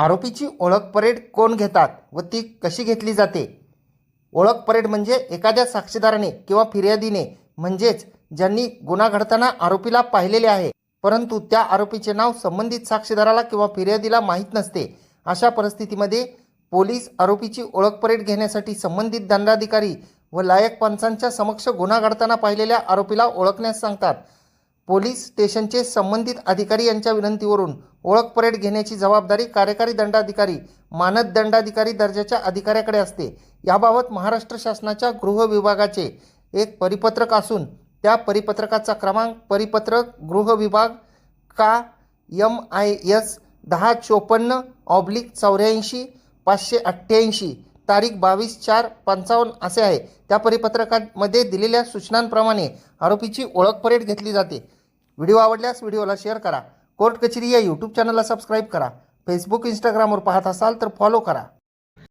आरोपीची ओळख परेड कोण घेतात व ती कशी घेतली जाते? ओळख परेड म्हणजे एखाद्या साक्षीदाराने किंवा फिर्यादीने म्हणजेच ज्यांनी गुन्हा घडताना आरोपीला पाहिलेले आहे. परंतु त्या आरोपीचे नाव संबंधित साक्षीदाराला किंवा फिर्यादीला माहीत नसते. अशा परिस्थितीमध्ये पोलीस आरोपीची ओळख परेड घेण्यासाठी संबंधित दंडाधिकारी व लायक पंचांच्या समक्ष गुन्हा घडताना पाहिलेल्या आरोपीला ओळखण्यास सांगतात. पोलीस स्टेशनचे संबंधित अधिकारी यांच्या विनंतीवरून ओळख परेड घेण्याची जबाबदारी कार्यकारी दंडाधिकारी मानद दंडाधिकारी दर्जाच्या अधिकाऱ्याकडे असते. याबाबत महाराष्ट्र शासनाच्या गृह विभागाचे एक परिपत्रक असून त्या परिपत्रकाचा क्रमांक परिपत्रक गृह विभाग का यम आय एस दहा चोपन्न ऑब्लिक चौऱ्याऐंशी पाचशे अठ्ठ्याऐंशी तारीख बावीस चार पंचावन्न असे आहे. त्या परिपत्रकामध्ये दिलेल्या सूचनांप्रमाणे आरोपीची ओळख परेड घेतली जाते. व्हिडिओ आवडल्यास व्हिडिओला शेअर करा. कोर्ट कचेरी या यूट्यूब चॅनलला सबस्क्राईब करा. फेसबुक इंस्टाग्रामवर पाहत असाल तर फॉलो करा.